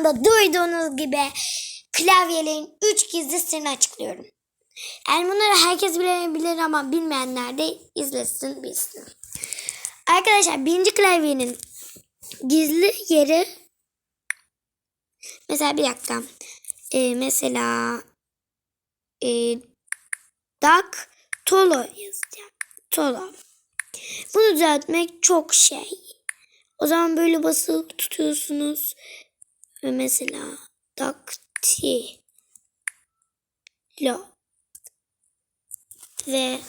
anda duyduğunuz gibi klavyelerin 3 gizli sırrını açıklıyorum. Yani bunları herkes bilebilir ama bilmeyenler de izlesin bilsin. Arkadaşlar birinci klavyenin gizli yeri mesela bir dakika. Ee, mesela e, dak tolo yazacağım. Tolo. Bunu düzeltmek çok şey. O zaman böyle basılı tutuyorsunuz. Mesela dakti lo ve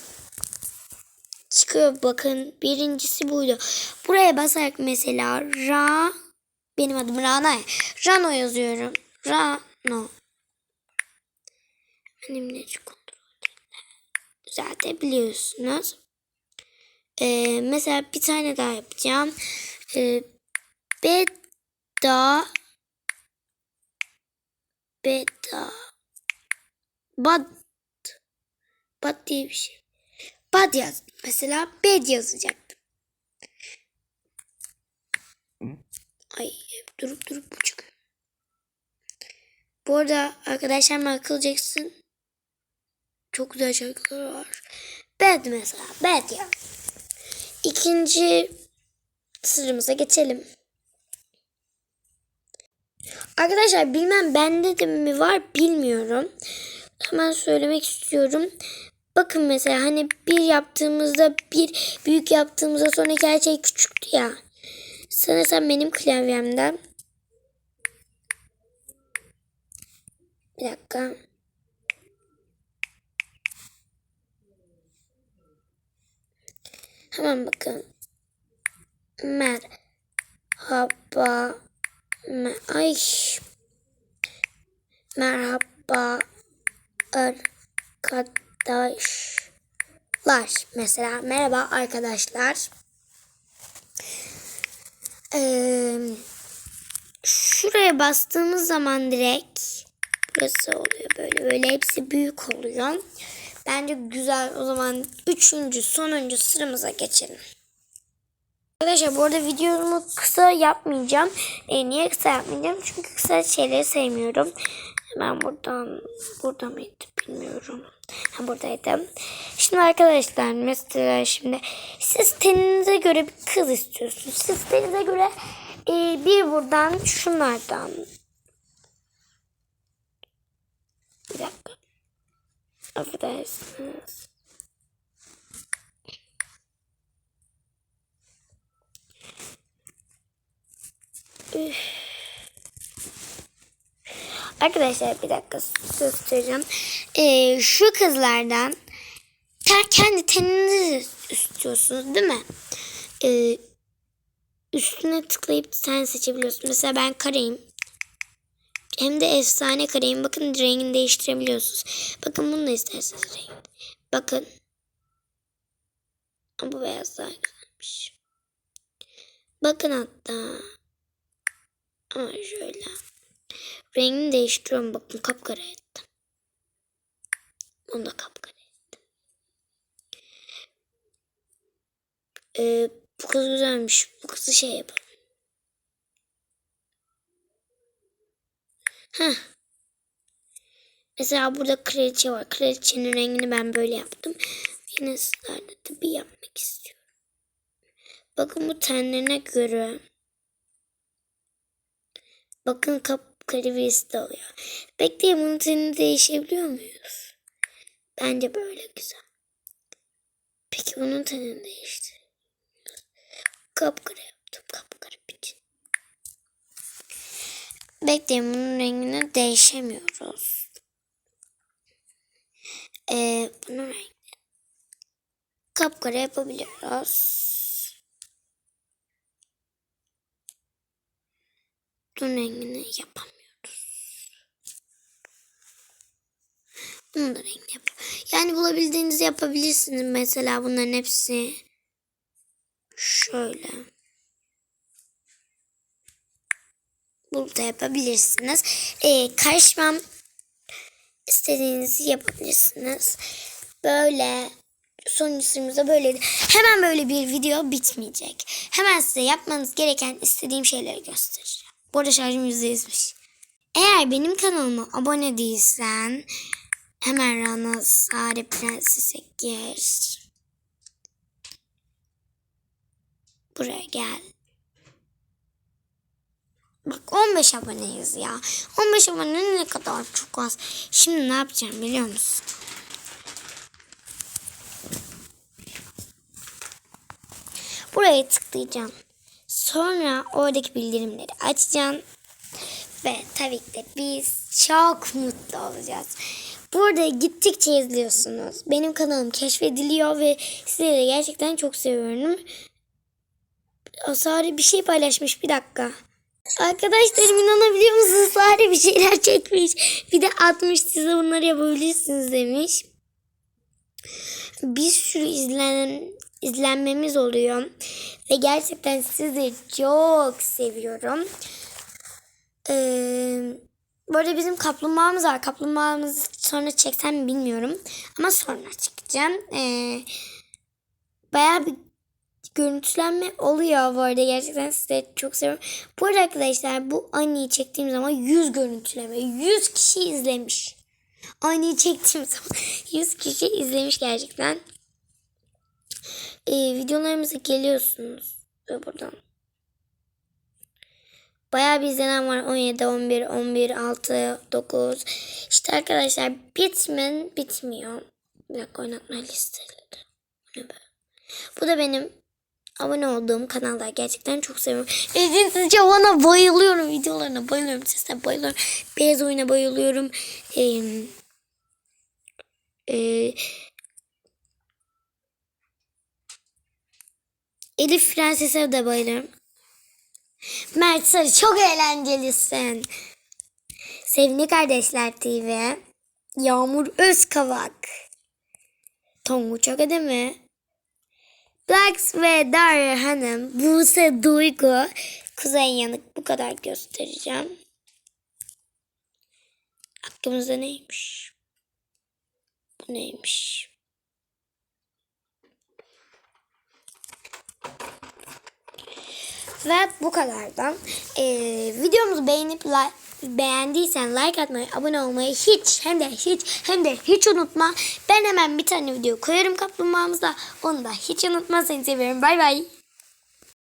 çıkıyor bakın birincisi buydu. Buraya basarak mesela ra benim adım Rana. Rano yazıyorum. Rano. Benimle kontrol düzeltebiliyorsunuz. Ee, mesela bir tane daha yapacağım. Ee, beda beda bad bad diye bir şey. Bad yaz. Mesela bed yazacaktım. Ay durup durup bu çıkıyor. Bu arada arkadaşlar Michael Jackson çok güzel şarkıları var. Bed mesela. Bed ya. İkinci sırrımıza geçelim. Arkadaşlar bilmem bende de mi var bilmiyorum. Hemen söylemek istiyorum. Bakın mesela hani bir yaptığımızda bir büyük yaptığımızda sonraki her şey küçüktü ya. Sanırsam benim klavyemden. Bir dakika. Hemen bakın. Merhaba. Ay. Merhaba arkadaşlar. Mesela merhaba arkadaşlar. Ee, şuraya bastığımız zaman direkt burası oluyor böyle böyle hepsi büyük oluyor. Bence güzel. O zaman üçüncü, sonuncu sıramıza geçelim. Arkadaşlar bu arada videomu kısa yapmayacağım. E, niye kısa yapmayacağım? Çünkü kısa şeyleri sevmiyorum. Ben buradan, burada mıydı bilmiyorum. Ha buradaydım. Şimdi arkadaşlar mesela şimdi siz teninize göre bir kız istiyorsunuz. Siz teninize göre e, bir buradan şunlardan. Bir dakika. Affedersiniz. Arkadaşlar bir dakika göstereceğim. Ee, şu kızlardan ter, kendi teninizi istiyorsunuz değil mi? Ee, üstüne tıklayıp sen seçebiliyorsun. Mesela ben kareyim. Hem de efsane kareyim. Bakın rengini değiştirebiliyorsunuz. Bakın bunu da isterseniz renk. Bakın. Bu beyaz daha güzelmiş. Bakın hatta. Ama şöyle. Rengini değiştiriyorum. Bakın kapkara ettim. Onu da kapkara ettim. Ee, bu kız güzelmiş. Bu kızı şey yapalım. Heh. Mesela burada kraliçe var. Kraliçenin rengini ben böyle yaptım. Yine sizlerle de bir yapmak istiyorum. Bakın bu tenlerine göre. Bakın kapkara birisi de oluyor. Bekleyin bunun tenini değişebiliyor muyuz? Bence böyle güzel. Peki bunun tenini değiştir. Kapkara yaptım. Kapkara bütün. Bekleyin bunun rengini değişemiyoruz. Ee, bunun rengi kapkara yapabiliyoruz. Bunun rengini yapamıyoruz. Bunun da rengini yap. Yani bulabildiğinizi yapabilirsiniz. Mesela bunların hepsi şöyle. Burada yapabilirsiniz. Ee, karışmam istediğinizi yapabilirsiniz. Böyle sonuncusumuzda böyleydi. Hemen böyle bir video bitmeyecek. Hemen size yapmanız gereken istediğim şeyleri göstereceğim. Bu arada şarjım %100'miş. Eğer benim kanalıma abone değilsen hemen Rana Sare Prenses'e gir. Buraya gel. Bak 15 aboneyiz ya. 15 abone ne kadar çok az. Şimdi ne yapacağım biliyor musun? Buraya tıklayacağım. Sonra oradaki bildirimleri açacağım. Ve tabii ki de biz çok mutlu olacağız. Burada gittikçe izliyorsunuz. Benim kanalım keşfediliyor ve sizleri gerçekten çok seviyorum. Sare bir şey paylaşmış bir dakika. Arkadaşlarım inanabiliyor musunuz? Sare bir şeyler çekmiş. Bir de atmış size bunları yapabilirsiniz demiş. Bir sürü izlenen, izlenmemiz oluyor. Ve gerçekten sizi çok seviyorum. Ee, bu arada bizim kaplumbağamız var. Kaplumbağamızı sonra çeksem mi bilmiyorum. Ama sonra çekeceğim. Ee, bayağı bir görüntülenme oluyor bu arada. Gerçekten size çok seviyorum. Bu arada arkadaşlar bu Annie'yi çektiğim zaman 100 görüntüleme. 100 kişi izlemiş. Annie'yi çektiğim zaman 100 kişi izlemiş gerçekten. Ee, videolarımıza geliyorsunuz. Buradan. Bayağı bir izlenen var. 17, 11, 11, 6, 9. İşte arkadaşlar bitmen bitmiyor. Bir dakika oynatma listeleri. Bu da benim abone olduğum kanallar. Gerçekten çok seviyorum. Edin Cavan'a bayılıyorum. Videolarına bayılıyorum. Sesine bayılıyorum. Beyaz oyuna bayılıyorum. Ee, e, Elif Prenses'e de bayılırım. Mert Sarı çok eğlencelisin. Sevimli Kardeşler TV. Yağmur Özkavak. Tonguç Akademi. Blacks ve Darya Hanım. Buse Duygu. Kuzey Yanık. Bu kadar göstereceğim. Aklımızda neymiş? Bu neymiş? Ve bu kadardan. Ee, videomuzu beğenip like, beğendiysen like atmayı, abone olmayı hiç hem de hiç hem de hiç unutma. Ben hemen bir tane video koyarım kaplumbağamıza. Onu da hiç unutma. Seni seviyorum. Bay bay.